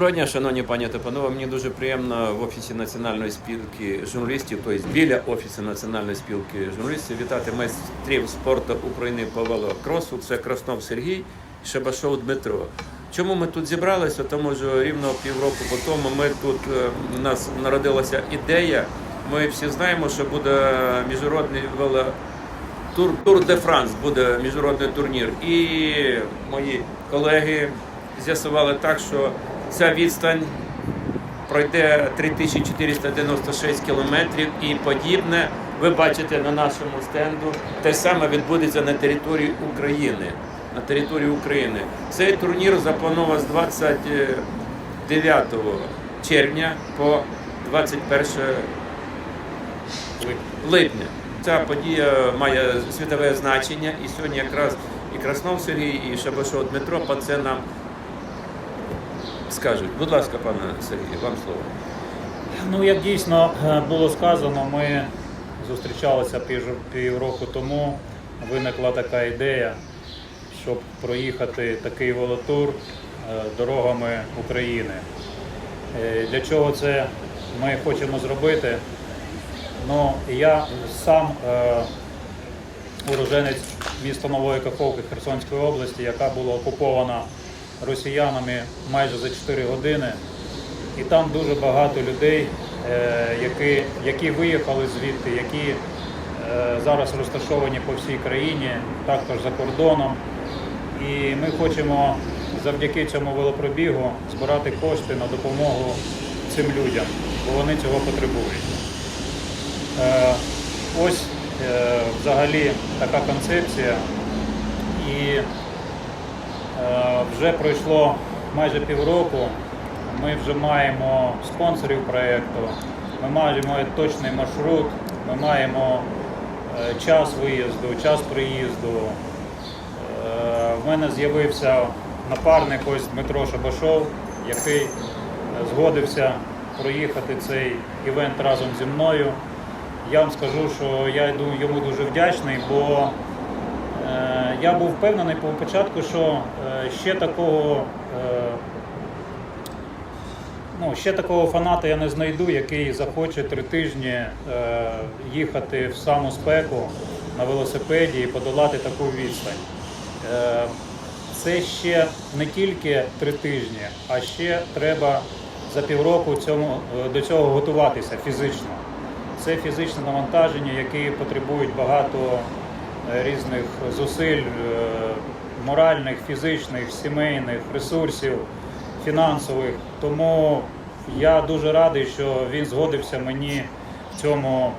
Доброго дня, шановні пані та панове. Мені дуже приємно в офісі Національної спілки журналістів, тобто біля офісу Національної спілки журналістів, вітати майстрів спорту України по велокросу. Це Краснов Сергій, Шабашов Дмитро. Чому ми тут зібралися? Тому що рівно півроку по тому ми тут е, у нас народилася ідея. Ми всі знаємо, що буде міжнародний вело Тур, Тур де Франс буде міжнародний турнір. І мої колеги з'ясували так, що ця відстань пройде 3496 кілометрів і подібне. Ви бачите на нашому стенду, те саме відбудеться на території України. На території України. Цей турнір заплановано з 29 червня по 21 липня. Ця подія має світове значення, і сьогодні якраз і Краснов Сергій, і Шабашов Дмитро про це нам скажуть. Будь ласка, пане Сергій, вам слово. Ну, як дійсно е, було сказано, ми зустрічалися пів- півроку тому. Виникла така ідея, щоб проїхати такий велотур е, дорогами України. Е, Для чого це ми хочемо зробити? Ну, я сам уроженець міста Нової Каховки Херсонської області, яка була окупована росіянами майже за 4 години. І там дуже багато людей, е, які, які виїхали звідти, які е, зараз розташовані по всій країні, також за кордоном. І ми хочемо завдяки цьому велопробігу збирати кошти на допомогу цим людям, бо вони цього потребують. Е, Ось взагалі така концепція. І вже пройшло майже півроку. Ми вже маємо спонсорів проєкту, ми маємо точний маршрут, ми маємо е, час виїзду, час приїзду. Е, В мене з'явився напарник ось Дмитро Шабашов, який е, згодився проїхати цей івент разом зі мною. Я вам скажу, що я йому дуже вдячний, бо е, я був впевнений по початку, що е, ще такого. е, Ну, ще такого фаната я не знайду, який захоче три тижні е, їхати в саму спеку на велосипеді і подолати таку відстань. Е, це ще не тільки три тижні, а ще треба за півроку цьому, е, до цього готуватися фізично. Це фізичне навантаження, які потребують багато е, різних зусиль, е, моральних, фізичних, сімейних, ресурсів, фінансових. Тому я дуже радий, що він згодився мені в цьому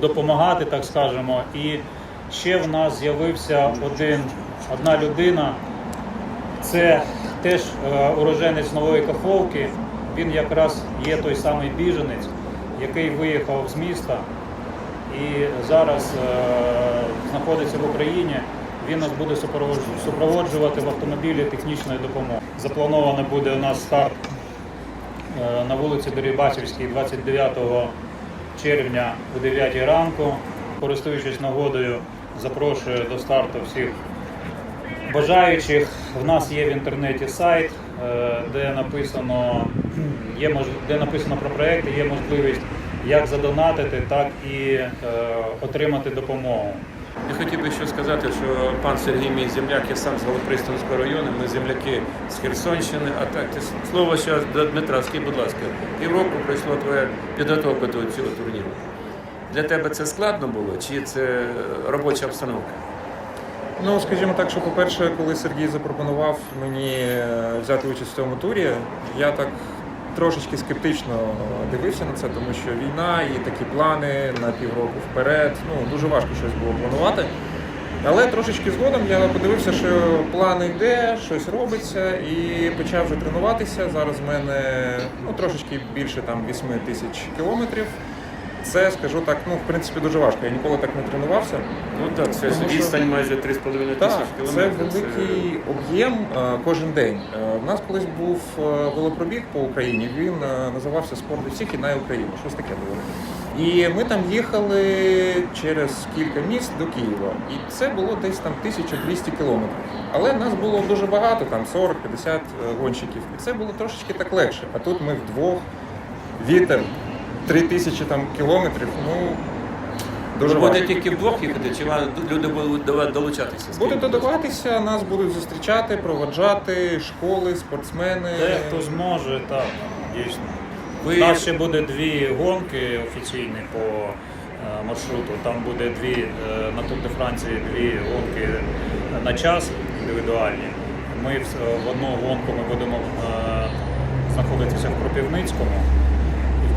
допомагати, так скажемо. І ще в нас з'явився один, одна людина, це теж е, уроженець Нової Каховки. Він якраз є той самий біженець, який виїхав з міста і зараз е, знаходиться в Україні. Він нас буде супроводжувати в автомобілі технічної допомоги. Заплановано буде у нас старт е, на вулиці Дерибасівській 29 червня о 9 ранку. Користуючись нагодою, запрошую до старту всіх бажаючих. В нас є в інтернеті сайт, е, де написано, є де написано про проекти, є можливість як задонатити, так і е, отримати допомогу. Я хотів би ще сказати, що пан Сергій мій земляк, я сам з Голопристанського району, ми земляки з Херсонщини. А так ти слово ще до Дмитра, скажи, будь ласка, півроку пройшла твоя підготовка до цього турніру. Для тебе це складно було, чи це робоча обстановка? Ну, скажімо так, що по-перше, коли Сергій запропонував мені е, взяти участь в цьому турі, я так трошечки скептично дивився на це, тому що війна і такі плани на півроку вперед. Ну, дуже важко щось було планувати. Але трошечки згодом я подивився, що план йде, щось робиться, і почав вже тренуватися. Зараз в мене ну, трошечки більше там 8 тисяч кілометрів. Це, скажу так, ну, в принципі, дуже важко. Я ніколи так не тренувався. Ну так, це Тому що- відстань майже 3,5 Так, тисяч це кілометрів. великий об'єм е, кожен день. Е, У нас колись був е, велопробіг по Україні. Він е, називався Спорт для всіх і на Україну. Щось таке було. І ми там їхали через кілька міст до Києва. І це було десь там 1200 кілометрів. Але нас було дуже багато, там 40-50 е, гонщиків. І це було трошечки так легше. А тут ми вдвох, вітер, 3000 там кілометрів. Ну дуже Ви важко. будете тільки вдвох їхати, чи вам люди будуть до вас долучатися? Буде додаватися, нас будуть зустрічати, проводжати, школи, спортсмени. Те, хто зможе, так, дійсно. Ви- У нас ще буде дві гонки офіційні по е, маршруту. Там буде дві е, на Тур де Франції дві гонки на час індивідуальні. Ми в, в одну гонку ми будемо е, знаходитися в Кропивницькому.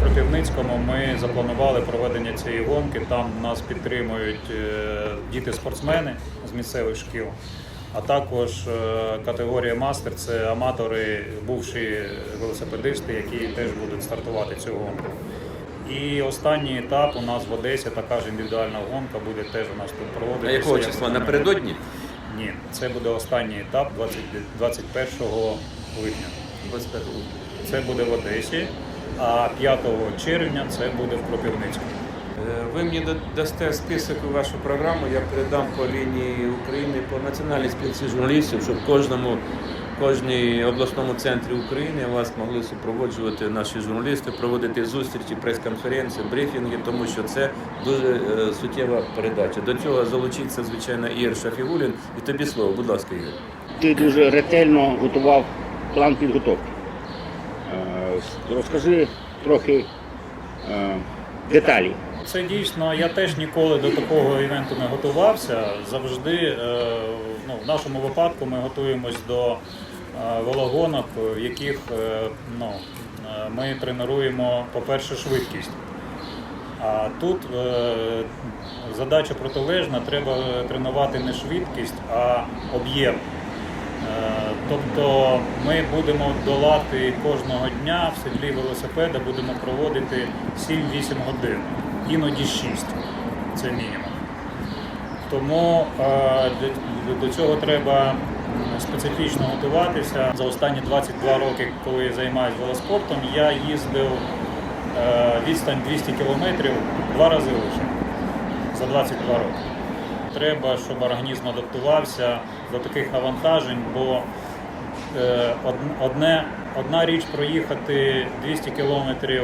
Кропивницькому ми запланували проведення цієї гонки. Там нас підтримують е, діти-спортсмени з місцевих шкіл. А також е, категорія мастер це аматори, бувші велосипедисти, які теж будуть стартувати цю гонку. І останній етап у нас в Одесі така ж індивідуальна гонка буде теж у нас тут А проводитися. якого числа? Напередодні? Ні, це буде останній етап 20, 21 липня. 25 Це буде в Одесі, а 5 червня це буде в Кропивницькому. Е, Ви мені дасте список у вашу програму, я передам по лінії України по національній спілці журналістів, щоб кожному, кожній обласному центрі України вас могли супроводжувати наші журналісти, проводити зустрічі, прес-конференції, брифінги, тому що це дуже е, суттєва передача. До цього залучиться, звичайно, Ігор Шафігулін. І тобі слово, будь ласка, Ігор. Ти дуже ретельно готував план підготовки. Е, Розкажи трохи е, деталі. Це дійсно, я теж ніколи до такого івенту не готувався. Завжди, е, ну, в нашому випадку, ми готуємось до е, велогонок, в яких е, ну, е, ми тренуємо, по-перше, швидкість. А тут е, задача протилежна, треба тренувати не швидкість, а об'єм. Тобто ми будемо долати кожного дня в седлі велосипеда, будемо проводити 7-8 годин, іноді 6. Це мінімум. Тому е, до цього треба специфічно готуватися. За останні 22 роки, коли я займаюся велоспортом, я їздив е, відстань 200 кілометрів два рази лише за 22 роки. Треба, щоб організм адаптувався до таких навантажень, бо одне, одна річ проїхати 200 кілометрів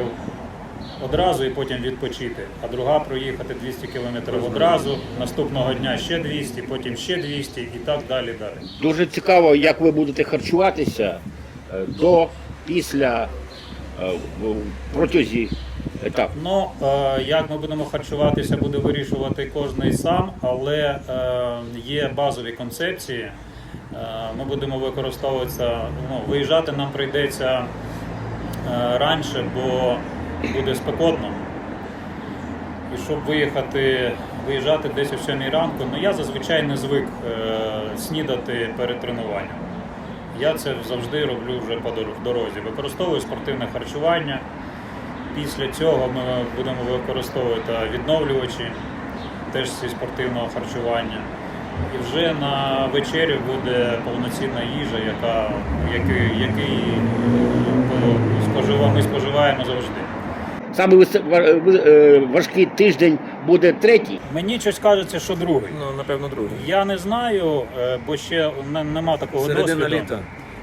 одразу і потім відпочити, а друга проїхати 200 кілометрів одразу, наступного дня ще 200, потім ще 200 і так далі. далі. Дуже цікаво, як ви будете харчуватися е, до, після, е, протязі етапу. Ну, е, як ми будемо харчуватися, буде вирішувати кожен сам, але е, є базові концепції. Е, ми будемо використовуватися, ну, виїжджати нам прийдеться е, раніше, бо буде спекотно. І щоб виїхати, виїжджати десь о 7 ранку, ну я зазвичай не звик е, снідати перед тренуванням. Я це завжди роблю вже по дорозі. Використовую спортивне харчування. Після цього ми будемо використовувати відновлювачі теж зі спортивного харчування. І вже на вечерю буде повноцінна їжа, яка, який, який е, спожива- ми споживаємо завжди. Саме важкий тиждень буде третій. Мені щось кажеться, що другий. Ну, напевно, другий. Я не знаю, е, бо ще не- нема такого Середина досвіду. літа.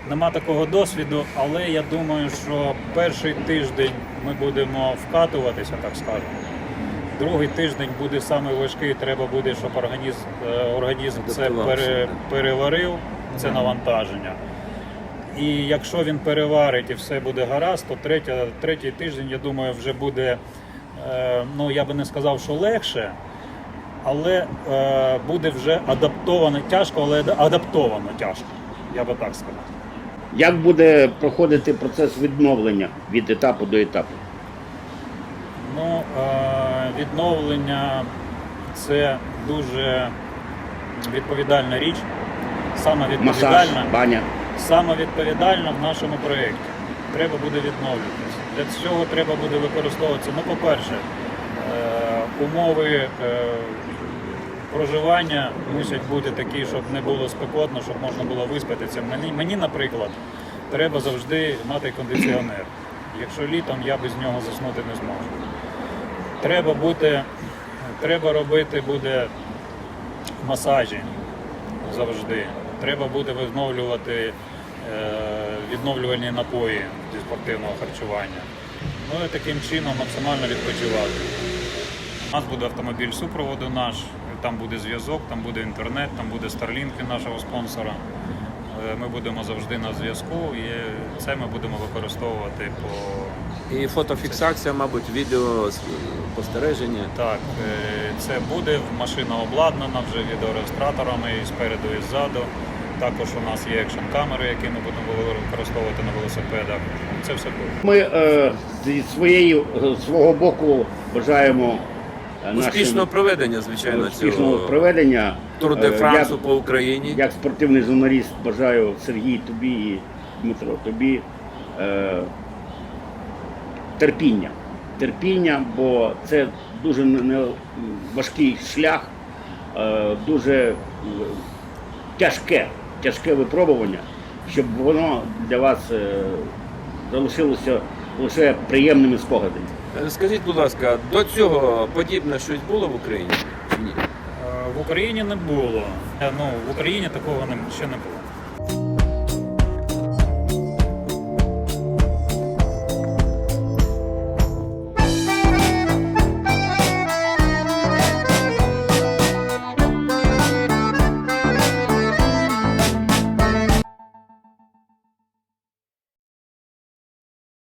Нема такого досвіду, але я думаю, що перший тиждень ми будемо вкатуватися, так скажемо. Другий тиждень буде саме важкий, треба буде, щоб організм, е, організм це пере, переварив, це навантаження. І якщо він переварить і все буде гаразд, то третя, третій тиждень, я думаю, вже буде, е, ну я би не сказав, що легше, але е, буде вже адаптовано тяжко, але адаптовано тяжко. Я би так сказав. Як буде проходити процес відновлення від етапу до етапу? Ну, відновлення це дуже відповідальна річ. Саме Масаж, відповідальна, баня. саме відповідальна в нашому проєкті. Треба буде відновлюватися. Для цього треба буде використовуватися, ну, по-перше, е, умови е, проживання мусять бути такі, щоб не було спекотно, щоб можна було виспатися. Мені, мені, наприклад, треба завжди мати кондиціонер. Якщо літом я без нього заснути не зможу. Треба бути, треба робити буде масажі завжди. Треба буде відновлювати е, відновлювальні напої зі спортивного харчування. Ну і таким чином максимально відпочивати. У нас буде автомобіль супроводу наш, там буде зв'язок, там буде інтернет, там буде Starlink нашого спонсора. Е, Ми будемо завжди на зв'язку і це ми будемо використовувати по І фотофіксація, мабуть, відео спостереження. так. е, Це буде машина обладнана вже відеореєстраторами і спереду, і ззаду. Також у нас є екшн камери, які ми будемо використовувати на велосипедах. Це все буде. Ми е, зі своєї, з свого боку бажаємо е, Успішного нашим проведення, звичайно, успішного цього проведення. Тур Е, де Франсу як- по Україні. Як спортивний журналіст бажаю Сергій тобі і Дмитро тобі е, терпіння. Терпіння, бо це дуже важкий шлях, е, дуже е, тяжке, тяжке випробування, щоб воно для вас е, залишилося лише приємними спогадами. Скажіть, будь ласка, до цього подібне щось було в Україні? чи Ні. В Україні не було. Ну, в Україні такого не, ще не було.